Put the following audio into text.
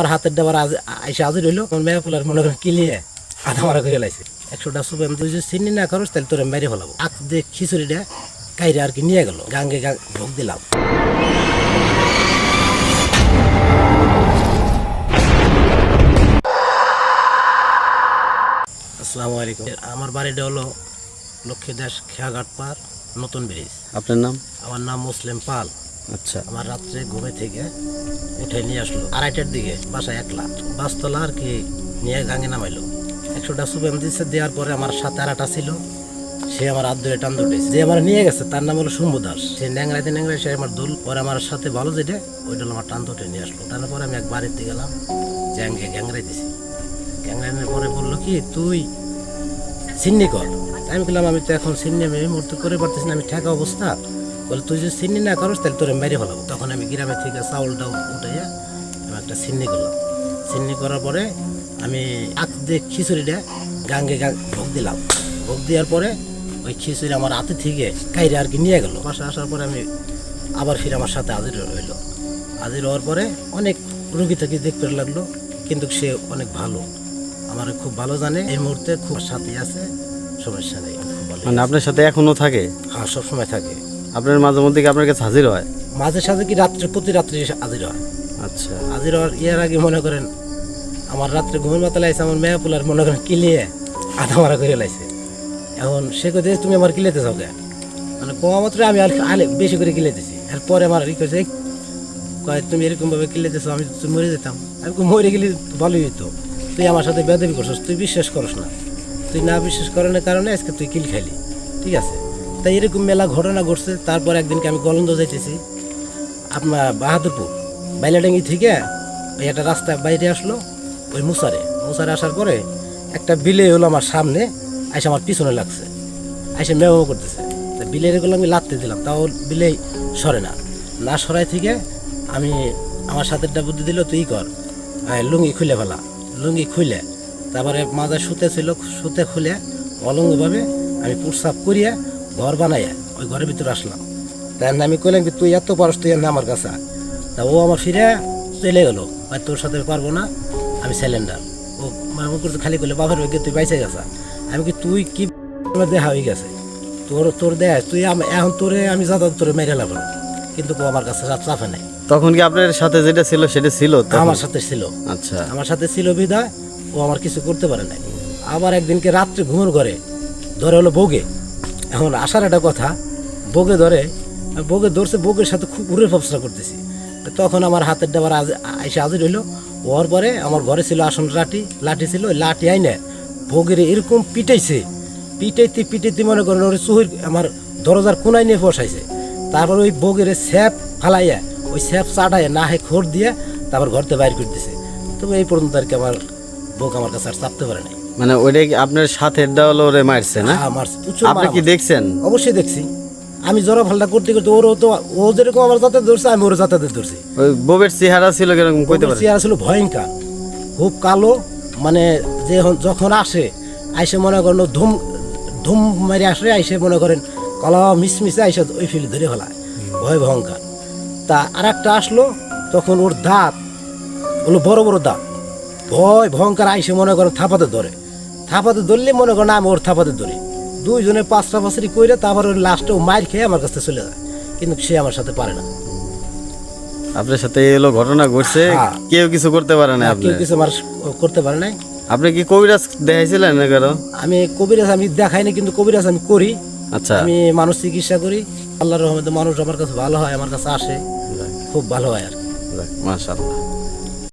আমার হাতের ডাবার আজ আইসা হাজির হইল আমার মেয়ে মনে করেন কিলিয়ে আধা মারা করে লাইছে। একশোটা সুপ আমি যদি চিনি না করস তাহলে তোর মেরে ফেলাবো। আখ দিয়ে খিচুড়িটা কাইরে আর কি নিয়ে গেল গাঙ্গে গাং ভোগ দিলাম। আসসালামু আলাইকুম। আমার বাড়িটা হলো লক্ষ্মী দাস খেয়াঘাট পার নতুন ব্রিজ। আপনার নাম? আমার নাম মুসলিম পাল। আচ্ছা। আমার রাত্রে ঘুমে থেকে উঠে নিয়ে আসলো। আড়াইটার দিকে, বাসায় একলা। বাসতলা আর কি নিয়ে গাঙে নামাইলো। একশোটা সুপেন দিচ্ছে দেওয়ার পরে আমার সাথে আরাটা ছিল। সে আমার হাত ধরে টান ধরেছে যে আমার নিয়ে গেছে, তার নাম হলো শম্ভু দাস। সে ন্যাংরাইতে ন্যাংরাই সে আমার দুল পরে আমার সাথে ভালো যেটা, ওইটা আমার টান ধরে নিয়ে আসলো। তারপরে আমি এক বাড়িতে গেলাম জ্যাঙ্গে গ্যাংরাই দিছি গ্যাংরাইনের পরে বলল কি, তুই সিন্নি কর। আমি বললাম, আমি তো এখন সিন্নি, আমি এই মুহূর্তে করে পারতেছি না, আমি ঠেকা অবস্থা। বলে তুই যদি সিন্নি না করস তাহলে তোরে মেরে ফেলাবো। তখন আমি গ্রামে থেকে চাউলটা উঠাইয়া আমি একটা সিন্নি করলাম। সিন্নি করার পরে আমি আখ দিয়ে খিচুড়িটা গাঙ্গে গাং ভোগ দিলাম। ভোগ দেওয়ার পরে ওই খিচুড়ি আমার হাতে থেকে কাইরে আর কি নিয়ে গেল। বাসা আসার পরে আমি আবার ফিরে আমার সাথে হাজির হইল। হাজির হওয়ার পরে অনেক রুগী থেকে দেখতে লাগল কিন্তু সে অনেক ভালো। আমার খুব ভালো জানে। এই মুহূর্তে খুব সাথে আছে সমস্যা নেই মানে আপনার সাথে এখনও থাকে? হ্যাঁ সবসময় থাকে। আপনার মাঝে মধ্যে কি আপনার কাছে হাজির হয়? মাঝে সাথে কি রাত্রে প্রতি রাত্রে হাজির হয়। আচ্ছা। হাজির হওয়ার ইয়ার আগে মনে করেন আমার রাত্রে ঘুমের মাথা লাইছে আমার মেয়ে পোলার মনে করেন কিলিয়ে আধা মারা করে লাইছে। এখন সে কথা তুমি আমার কিলেতে যাও কে মানে কমা মাত্র আমি আর আলে বেশি করে কিলেতেছি এরপরে আমার ই করেছে কয় তুমি এরকম ভাবে কিলেতেছো আমি তো মরে যেতাম। আমি মরে গেলে ভালোই হতো তুই আমার সাথে বেদবি করছিস তুই বিশ্বাস করস না। তুই না বিশ্বাস করানোর কারণে আজকে তুই কিল খাইলি। ঠিক আছে? তাই এরকম মেলা ঘটনা ঘটছে। তারপর একদিনকে আমি গলন্দ যাইতেছি, আপনার বাহাদুরপুর। বাইলাডাঙ্গি থেকে ওই একটা রাস্তা বাইরে আসলো, ওই মুসারে। মুসারে আসার পরে একটা বিলে হলো আমার সামনে, আইসে আমার পিছনে লাগছে। আইসে মেও করতেছে। তা বিলের এগুলো আমি লাত্তে দিলাম, তাও বিলেই সরে না। না সরাই থেকে আমি আমার সাথে একটা বুদ্ধি দিল, তুই কর। লুঙ্গি খুলে ফেলা। লুঙ্গি খুলে, তারপরে মাথা শুতে ছিল শুতে খুলে অলঙ্গভাবে আমি পুরসাপ করিয়া ঘর বানাইয়া ওই ঘরের ভিতরে আসলাম। তাই আমি কইলাম কি তুই এত পারস তুই না আমার কাছে তা ও আমার ফিরে চলে গেলো। আর তোর সাথে পারব না আমি সিলিন্ডার। ও মামু করতে খালি করলে বাবার ওই তুই বাইসে গেছা। আমি কি তুই কি দেহা হয়ে গেছে? তোর তোর দেহ তুই আম- এখন তোরে আমি যাতা তোরে মেরে লাগল কিন্তু ও আমার কাছে চাপ চাপে নাই। তখন কি আপনার সাথে যেটা ছিল সেটা ছিল? আমার সাথে ছিল। আচ্ছা। আমার সাথে ছিল বিদায় ও আমার কিছু করতে পারে নাই। আবার একদিনকে রাত্রে ঘুমের ঘরে ধরে হলো বগে এখন আসার একটা কথা বগে ধরে বগে ধরছে বগের সাথে খুব উড়ে ফপসা করতেছি। তখন আমার হাতের ডাবার আজ এসে হাজির হইল, হওয়ার পরে আমার ঘরে ছিল আসন লাঠি লাঠি ছিল, ওই লাঠি আইনে বগের এরকম পিটাইছে, পিটাইতে পিটাইতে মনে করেন ওর চুহির আমার দরজার কোনায় নিয়ে বসাইছে। তারপর ওই বগের স্যাপ ফালাইয়া, ওই স্যাপ চাটাইয়া না হয় খোর দিয়ে তারপর ঘরতে বাইর করে দিছে। তবে এই পর্যন্ত আর কি আমার বউকে আমার কাছে আর চাপতে পারে নাই। মানে ওইটা আপনার সাথে ডাল ওরে মারছে না? আমার আপনি কি দেখছেন? অবশ্যই দেখছি। আমি জরা ফাল্টা করতে করতে ওর তো ও যেরকম আমার যাতে ধরছে আমি ওর যাতে ধরছি। ওই বউয়ের চেহারা ছিল কীরকম কইতে পারেন? চেয়ার ছিল ভয়ঙ্কর। খুব কালো মানে যে যখন আসে আইসে মনে করেন ধুম ধুম মারি আসে আইসে মনে করেন কলা মিসমিসে আইসে ওই ফিলে ধরে ফেলায়। ভয় ভয়ঙ্কর। তা আর একটা আসলো তখন ওর দাঁত হলো বড় বড় দাঁত। ভয় ভয়ঙ্কর আইসে মনে করেন থাপাতে ধরে। থাপাতে ধরলে মনে করেন আমি ওর থাপাতে ধরি। দুইজনে পাঁচটা পাঁচরি কইরে তারপর ওর লাস্টে ও মার খেয়ে আমার কাছে চলে যায়। কিন্তু সে আমার সাথে পারে না। আপনার সাথে এলো ঘটনা ঘটছে। হ্যাঁ। কেউ কিছু করতে পারে না আপনি? কিছু আমার করতে পারে নাই। আপনি কি কবিরাজ দেখাইছিলেন না কারও? আমি কবিরাজ আমি দেখাইনি কিন্তু কবিরাজ আমি করি। আচ্ছা। আমি মানুষ চিকিৎসা করি। আল্লাহর রহমতে মানুষ আমার কাছে ভালো হয় আমার কাছে আসে। খুব ভালো হয় আর কি। মাশাআল্লাহ।